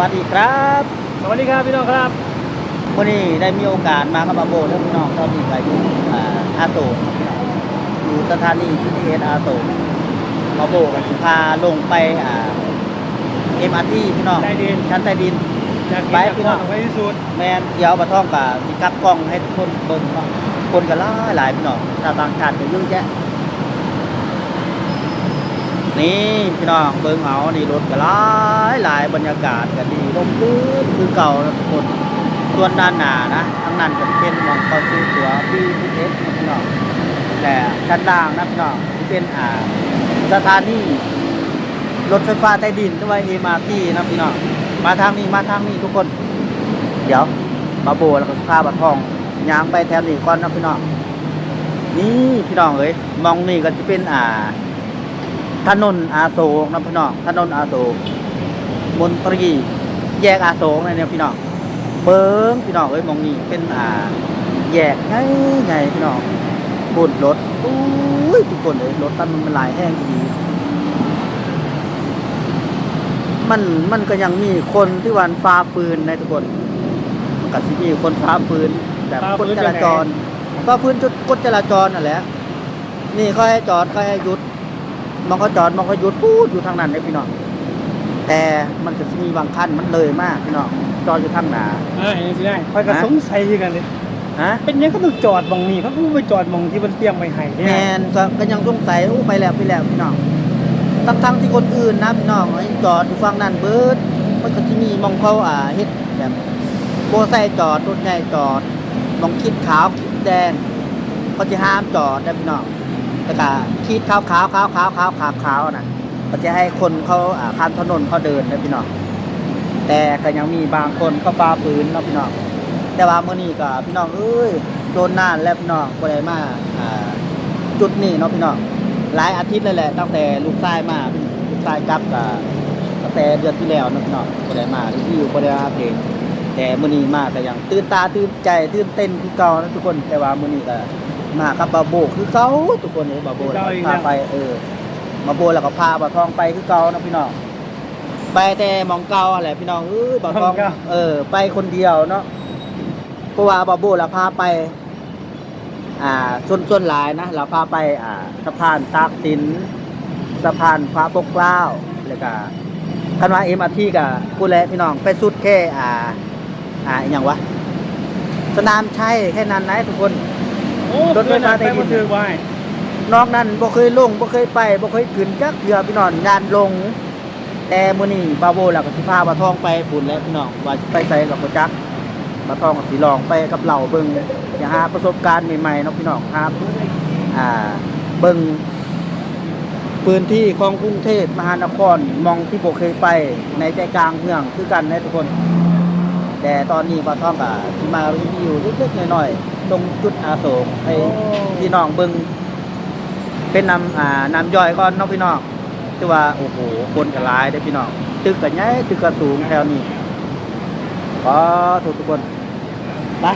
วัสดีครับ สวัสดีครับพี่น้องครับวันนี้ได้มีโอกาสมากับอาโบแล้วพี่น้องตอนนี้ก็อยู่อ่าอาโศกอยู่สถานีพีทีเอสอาโศกอาโบก็สิพาลงไปอ่าเอ็มอาร์ทีพี่น้องใต้ดิน ชั้นใต้ดิน อยากไปเห็นพี่พี่น้น้อองงไปที่สุดแมนเดี๋ยวปะท่องกับสิกลับกล้องให้ทุกคนเบิ่งเนาะคนก็หลายหลายพี่น้องชาวต่างชาติก็เยอะแยะ นี่พี่น้องเบิ่งเอานี่รถก็หลายหลายบรรยากาศก็ดีร่มรื่นคือเก่าทุกคนส่วนด้านหน้านะทั้งนั้นก็เป็นมองเขาซื้อตัว BTS นะพี่น้องแต่ชั้นล่างนะพี่น้องที่เป็นอ่าสถานีรถไฟฟ้าใต้ดินหรือว่า MRT นะพี่น้องมาทางนี้มาทางนี้ทุกคน เดี๋ยวมาโบแล้วก็สภาพบัดทองยางไปแถวนี้ก่อนนะพี่น้องนี่พี่น้องเอ้ยมองนี่ก็จะเป็นอ่า ถนนอาโศกนะพี่น้องถนนอาโศกมนตรีแยกอาโศกเนี่ยพี่น้องเบิ้งพี่น้องเอ้ยมองนี่เป็นอ่า แยกไงไงพี่น้องบนรถอุ้ยทุกคนเลยรถตันมันหลายแห้งดีมันมันก็ยังมีคนที่วันฟ้าฟืนในทุกคนมันก็สิมีคนฟ้าฟืนแบบกฎจราจรฟ้าฟืนจุดกฎจราจรนั่นแหละนี่เขาให้จอดเขาให้หยุด มันก็จอดมันก็หยุดพูดอยู่ทางนั้นเลยพี่น้องแต่มันก็จะมีบางขั้นมันเลยมากพี่น้องจอดอยู่ทางหนาอ่าเห็นสิได้คอยกระฮะสงสัยกันเลยฮะเป็นยังก็ต้องจอดมองนี่เขาก็ไปจอดมองที่มันเตรียมไว้ให้แมเนี่ยนก็ก็ยังสงสัยโอ้ไปแล้วไปแล้วพี่น้องทั้งทั้งที่คนอื่นนะพี่น้องไอ้จอดอยู่ฝั่งนั้นเบิดมันก็จะมีมองเขาอ่าเฮ็ดแบบโบใส่จอดรถใหญ่จอดมองคิดขาวคิดแดงเขาจะห้ามจอดนะพี่น้อง แต่ก็คิดขาวขาวขาวขาวขาวขาวขาวนะเขาจะให้คนเขาข้ามถนนเขาเดินนะพี่น้องแต่ก็ยังมีบางคนเขาฝ่าฝืนนะพี่น้องแต่ว่าเมื้อนี้ก็พี่น้องเอ้ยโดนนานแล้วพี่น้องบ่ได้มาจุดนี้เนาะพี่น้องหลายอาทิตย์เลยแหละ ตั้งแต่ลูกชายมาลูกชายกลับก็ตั้งแต่เดือนที่แล้วนะพี่น้องบ่ได้มารีวิวบ่ได้อัปเดตแต่มื้อนี้มาก็ยังตื่นตาตื่นใจตื่นเต้นคือเก่านะทุกคนแต่ว่ามื้อนี้ก็ มากับบาโบคือเก่าทุกคนเอ้ยบาโบแล้วก็พาไปเออมาโบแล้วก็พาบาทองไปคือเก่านะพี่น้องไปแต่หมองเก่าอะไรพี่น้องเอ้ยบาทองเออ ไปคนเดียวเนาะเพราะว่าบาโบเราพาไป อ่าส่วนส่วนหลายนะเราพาไป อ่าสะพานตากสินสะพานพระปกเกล้าแล้วก็คันว่าเอ็มอาร์ทีกับผู้แลพี่น้องไปสุดแค่อ่า อ่าอหย่างวะสนามชัยแค่นั้นนะทุกคนโอ้ รถไฟฟ้าใต้ดินบันทึกไว้นอกนั้นบ่เคยลงบ่เคยไปบ่เคยขึ้นจักเทื่อพี่น้องงานลง แต่มื้อนี้บาโบเราก็สิพาบาทองไปปุ่นแล้วพี่น้องว่าสิไปไสกับบ่จักบาทองก็สิลองไปกับเราเบิ่งอย่าหาประสบการณ์ใหม่ๆเนาะพี่น้องครับอ่าเบิ่งพื้นที่ของกรุงเทพมหานครมองที่บ่เคยไปในใจกลางเมืองคือกันนะทุกคน แต่ตอนนี้บาทองก็สิมารีวิวเล็กๆน้อยๆ ตรงจุดอาโศกให้พี่น้องเบิ่งเป็นน้ำอ่าน้ำย่อยก่อนเน้องพี่น้องที่ว่าโอ้โหคนก็หลายได้อพี่น้องตึกก็ใหญ่ตึกก็สูงแถวนี้ขอทุกทุกคนไป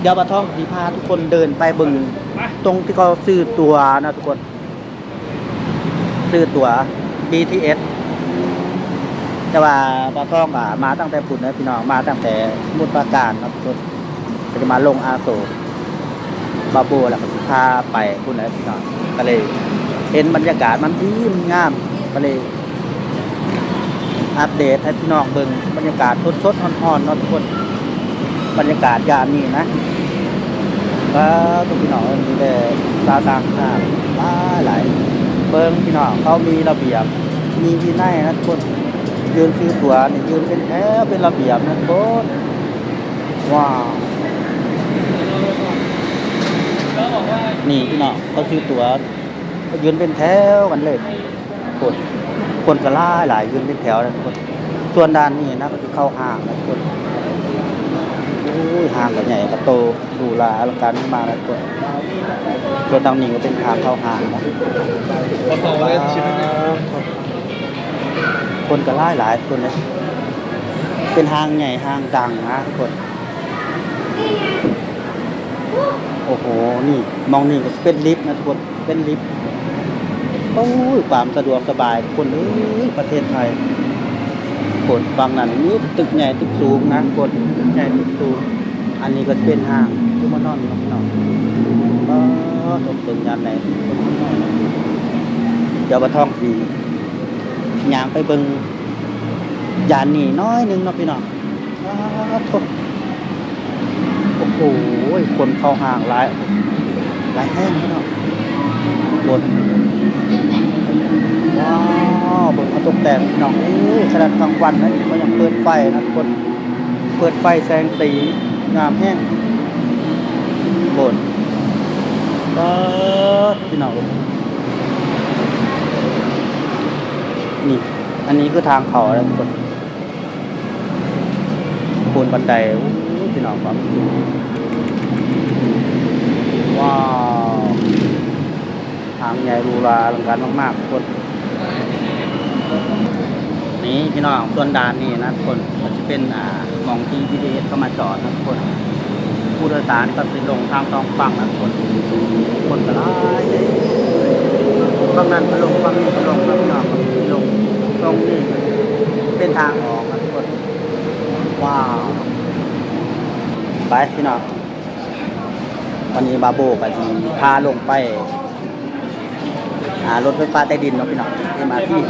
เดี๋ยวปะท่องสีพาทุกคนเดินไปเบึงมาตรงที่เขาซื้อตัวนะทุกคน ซื้อตัว BTS แต่ว่าปะท่องอะมาตั้งแต่ปุ่นนะพี่น้องมาตั้งแต่สมุทรปราการนะทุกคน ก็จะมาลงอาโศกบาโบแล้วก็พาไปพุ่นแหล้วพี่น้องก็เลยเห็นบรรยากาศมันดีมันงามก็เลยอัปเดตให้พี่น้องเบิ่งบรรยากาศสดๆอ่อนๆนาะทุกคนบรรยากาศยามนี้นะก็ทุกพี่น้องมีแต่ตาต่างชาติหลาหลายเบิ่งพี่น้องเขามีระเบียบ มีวินัยนะทุกคนยืนซื้อตั๋วนี่ยืนเป็นแถวเป็นระเบียบนะทุกคนว้าว นี่พี่น้องเขาซื้อตั๋วเขายืนเป็นแถวกันเลย คนคนก็หล่ายหลายยืนเป็นแถวนะทุกคนส่วนด้านนี้นะก็จะเข้าห้างนะทุกคนโอ้ยห้างก็ใหญ่ก็โตดูแลอลังการมากนะทุกคนส่วนทางนี้ก็เป็นทางเข้าห้างนะคนก็หล่ายหลายคนเลยเป็นห้างใหญ่ห้างดังนะทุกคน โอ้โห นี่มองนี่ก็เป็นลิฟต์นะทุกคน เป็นลิฟต์โอ้ยความสะดวกสบายทุกคนเอ้ยประเทศไทยกดฝั่งนั้นนี่ตึกใหญ่ตึกสูงนะกดตึกใหญ่ตึกสูง อันนี้ก็เป็นห้างที่มานอนน้องน้องก็ตกตึงยามไหนเดี๋ยวมาท่องฟรียางไปเบิ่งยานนี่น้อยนึงเนาะพี่น้องอ้าว โอ้โหคนเข้าห้างหลายหลายแห้งพี่น้องบนว้าวบิ่งเขาตกแต่งพี่น้องเอ้ยขนาดกลางวันนะก็ยังเปิดไฟนะคนเปิดไฟแสงสีงามแห้งบนเปิดพี่น้องนี่ อันนี้คือทางเขาแล้วคนโคนบันไดโอ้ยพี่ น้องความสูงว้าวทางใหญ่รูราอลังการมากๆคนนี่พี่น้องส่วนดานนี้นะทุกคนมันจะเป็นอ่ามองที่พีดีเอสเข้ามาจอดนะทุกคนผู้โดยสารก็สิลงทางสองฝั่งนะทุกคนคนก็ร้ายเลยฝั่งนั้นก็ลงฝั่งนี้ก็ลงนะพี่น้องก็ลงตรงนี้เป็นทางออกนะทุกคนว้าว ไปพี่น้องวันนี้บาโบก็จะพาลงไปหารถไฟฟ้าใต้ดินเนาะพี่น้องที่มาที่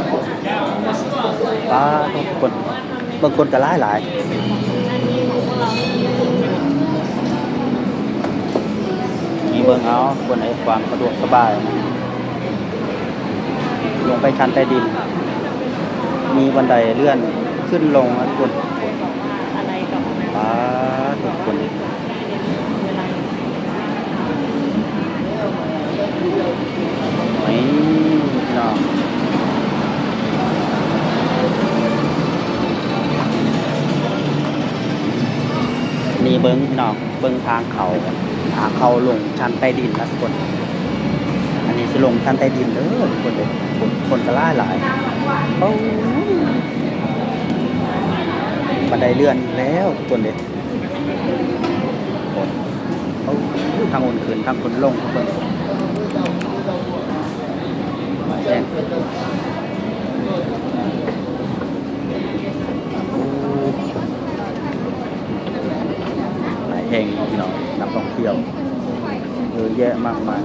ป้าทุกคนบางคนก็หลายหลายมีเบิ่งเอาคนไหนความสะดวกสบายนะลงไปชั้นใต้ดิน มีบันไดเลื่อนขึ้นลงนะทุกคน อะไรกับอันนั้น ป้า ทุกคนไม่เนาะนี่เบิ้งพี่น้องเบิ้งทางเขาทางเขาลงชั้นใต้ดินนะทุกคน อันนี้จะลงชั้นใต้ดินเด้อทุกคนเลยคนคนก็หล่าหลายโอ้บันไดเลื่อนแล้วทุกคนเลยโอ้ย ทางคนขึ้นทางคนลงทุกคนแจ้งหลายแห่งพี่น้องนักท่องเที่ยวเยอะแยะมากมาย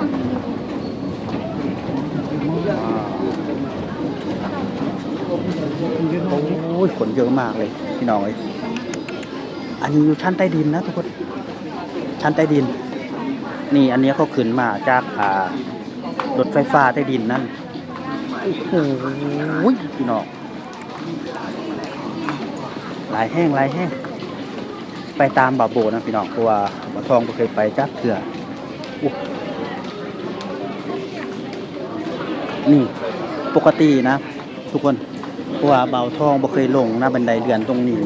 โอ้ยขนเยอะมากเลยพี่น้องเอ้ยอันนี้อยู่ชั้นใต้ดินนะทุกคน ชั้นใต้ดิน นี่อันนี้เขาขึ้นมาจากอ่ารถไฟฟ้าใต้ดินนั่นโอ้โหพี่น้องหลายแห้งหลายแห้งไปตามบาโบนะพี่น้องเพราะว่าบาทองบ่เคยไปจักเถื่อโอ้นี่ปกตินะ ทุกคนเพราะว่าเบาทองบ่เคยลงหน้าบันไดเดือนตรงนี้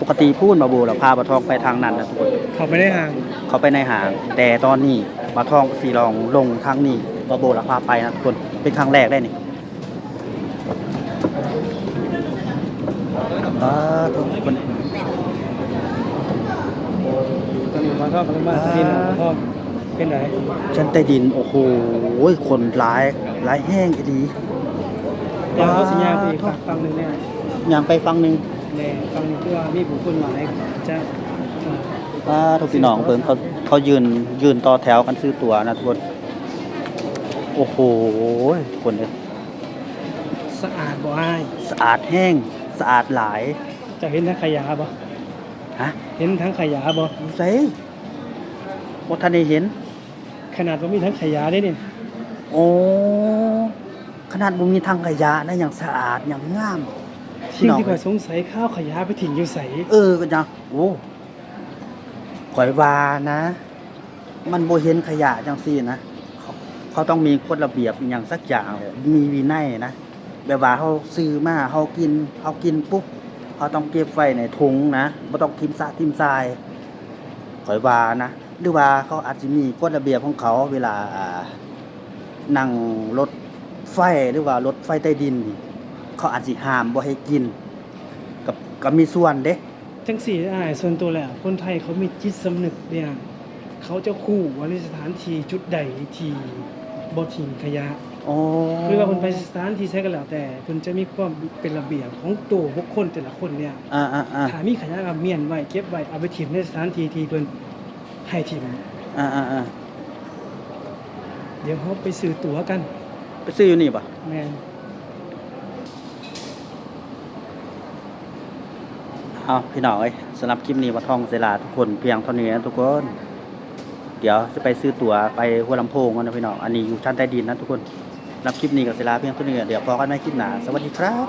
ปกติพูดมาโบเราพาเบาทองไปทางนั้นนะทุกคน เขาไม่ได้ห่างเขาไปในหาง แต่ตอนนี้เบาทองสีลองลงทางนี้บาโบเราพาไปนะทุกคนเป็นครั้งแรกได้นี่อ่าทุกคนตอนนี้มาทอดกันมาทดินมาทอดเป็นไหนชั้นใต้ดินโอ้โหคนร้ายร้ายแห้งอีดีเดี๋ยวเขาสัญญาไปอีกฝั่งหนึ่งแน่อย่างไปฟังหนึ่งแน่ฝั่งหนึงที่ว่ามีบุคคลหมายจะอ่า อ่าทุกพี่น้องเพิ่นเขาเขายืนยืนต่อแถวกันซื้อตั๋วนะทุกคนโอ้โหคนเลยสะอาดบ่อ้ายสะอาดแห้งสะอาดหลาย จะเห็นทั้งขยะบ่ฮะเห็นทั้งขยะบ่ดูสิบ่ทันได้เห็น ขนาดว่ามีทั้งขยะได้นี่โอ้ขนาดบ่มีทางขยะนะอย่างสะอาดอย่างงามสิ่งที่ข่อยสงสัยข้าวขยะไปถิ่นอยู่ใสเออก็จังโอ้ ข่อยว่านะ มันโบเห็นขยะจังซี่นะเขาเขาต้องมีกฎระเบียบอย่างสักอย่างเลยมีวินัยนะแบบว่าเฮาซื้อมาเฮากินเฮากินปุ๊บเฮาต้องเก็บไว้ในถุงนะบ่ต้องทิมซะทิมทรายข่อยว่านะหรือว่าเขาอาจจะมีกฎระเบียบของเขาเวลานั่งรถไฟหรือว่ารถไฟใต้ดิน เขาอาจสิห้ามบ่ให้กินกับก็มีส่วนเด้ จังสี่อ้ายส่วนตัวแล้วคนไทยเขามีจิตสำนึกเนี่ย เขาจะคู่ว่าในสถานที่จุดใดที่บ่ทิ้งขยะโโอ้หรือว่าเพิ่นไปสถานที่ใช้ก็แล้วแต่เพิ่นจะมีความเป็นระเบียบของตัวบุคคลแต่ละคนเนี่ยอ่าอ่าอ่าถ้ามีขยะก็เมียนไว้เก็บไว้เอาไปถิ่มในสถานที่ที่เพิ่นให้ถิ่มอ่าอ่าอ่าเดี๋ยวเขาไปซื้อตั๋วกัน ไปซื้ออยู่นี่ป่ะแม่น เอาพี่น้องเอ้ยสำหรับคลิปนี้ว่าทองเสลาทุกคนเพียงเท่านี้นะทุกคน เดี๋ยวจะไปซื้อตั๋วไปหัวลำโพงกันนะพี่น้องอันนี้อยู่ชั้นใต้ดินนะทุกคนสำหรับคลิปนี้กับเสลาเพียงเท่านี้เดี๋ยวพอกันในคลิปหน้าสวัสดีครับ